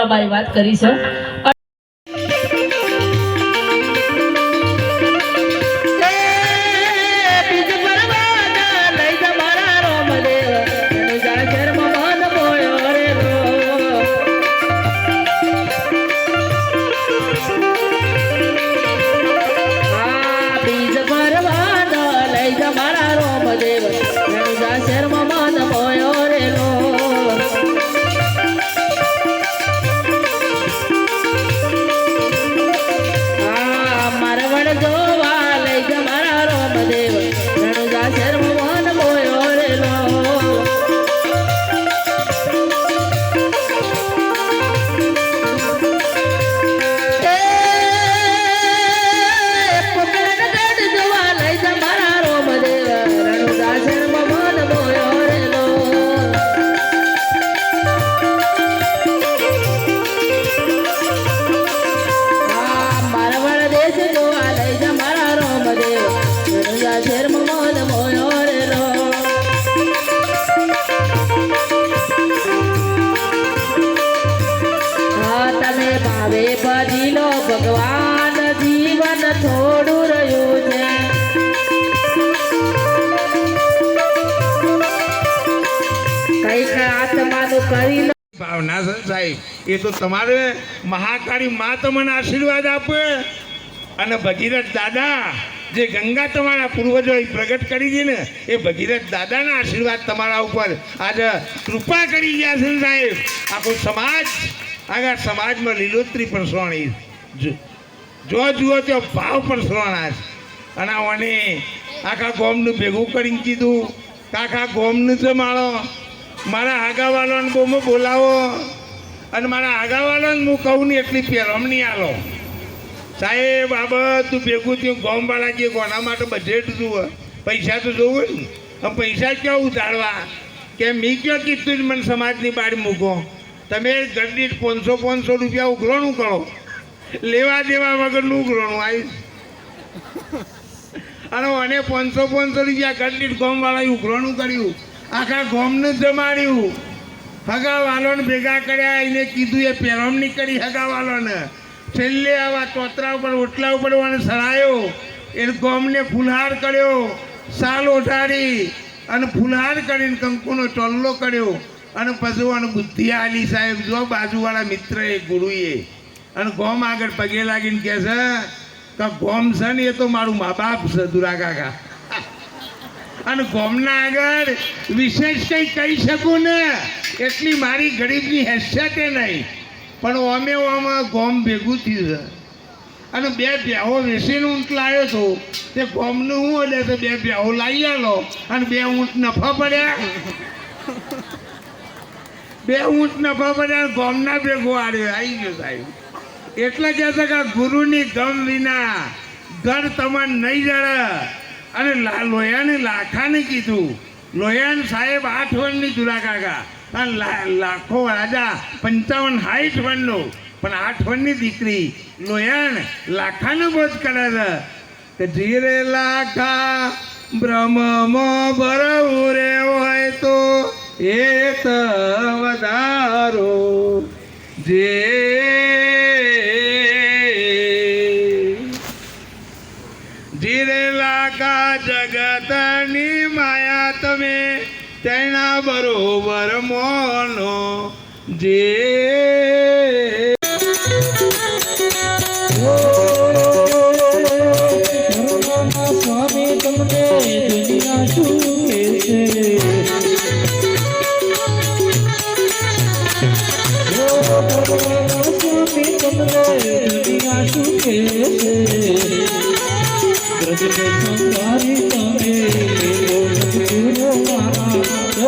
મીરાબાઈ વાત કરી છે. મારવડ કંઈક આત્માનું કરી લો. ભાવના સાહેબ, એ તો તમારે મહાકાળી મા તમને આશીર્વાદ આપે. અને ભગીરથ દાદા, જે ગંગા તમારા પૂર્વજોએ પ્રગટ કરી છે ને, એ ભગીરથ દાદાના આશીર્વાદ તમારા ઉપર આજે કૃપા કરી ગયા છે સાહેબ. આખો સમાજ આગળ સમાજમાં લીલોતરી શ્રોણી જો- જુઓ તો ભાવ શ્રોણા છે. અને મને આખા ગોમનું ભેગું કરીને કીધું આખા ગોમનું છે માળો. મારા આગાવાળાને બહુ બોલાવો અને મારા આગાવાળાને હું કહું ને એટલી પહેરમણી આલો. સાહેબ, આ બધું ભેગું થયું ગોમવાળા જે કોના માટે બજેટ જુએ પૈસા તો જોવું ને. હવે પૈસા ક્યાં ઉતારવા કે મેં ક્યાં કીધું જ મને સમાજની બાળ મૂકો? તમે ગરદી પાંચસો પાંચસો રૂપિયા ઉઘરણું કરો. લેવા દેવા વગરનું ઉઘરણું આવીશ અને મને પાંચસો પાંચસો રૂપિયા ગરદી ગોમવાળાએ ઉઘરણું કર્યું. આખા ગોમને જમાડ્યું. હગાવાલોને ભેગા કર્યા, એને કીધું, એ પહેરમણી કરી હગાવાલોને છેલ્લે આવા ચોતરા ઉપર, ઓટલા ઉપર મને સરાયો. એ ગોમને ફુલહાર કર્યો, સાલ ઓઢાડી અને ફુલહાર કરીને કંકુનો ચોલ્લો કર્યો. અને પછી અને બુદ્ધિ આલી સાહેબ, જો બાજુવાળા મિત્ર એ ગુરુએ. અને ગોમ આગળ પગે લાગીને કહે છે, કે ગોમ છે ને, એ તો મારું મા બાપ છે દુરા કાકા અને ગોમના આગળ વિશેષ કંઈ કહી શકું ને, એટલી મારી ગરીબની હેસિયતે નહીં. પણ અમે આમાં ગોમ ભેગું થયું છે. અને બે ભેહો વેસીને ઊંટ લાવ્યો હતો તે ગોમનું હું એટલે તો બે ભેહો લાવી આલો અને બે ઊંટ નફા પડ્યા. બે ઊંટ નફા પડ્યા ગોમના ભેગો આડ્યો. આવી ગયો સાહેબ. એટલે કહેતા કે ગુરુની ગમ વિના ઘર તમારે નહીં જડે. અને લોયાને લાખાને કીધું. લોયાન સાહેબ આઠ વનની જુરા કાકા. અને લાખો રાજા, પંચાવન હાઈઠ વનનો. પણ આઠ વનની દીકરી. લોયાન લાખાનો બોધ કરે છે. કે ધીરે લાખા બ્રહ્મમાં ભરવું રે હોય તો એ વધારો. જે જગતની માયા તમે તેના બરોબર મોનો. જે સ્વામી તમને દુનિયા શું સ્વામી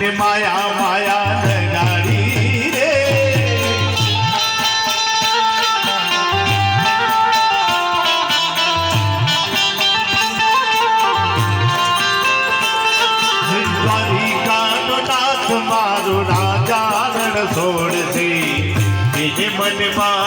મને માયા માયા જગાડી રે. મારો રાજા રણ છોડશે એને મનમાં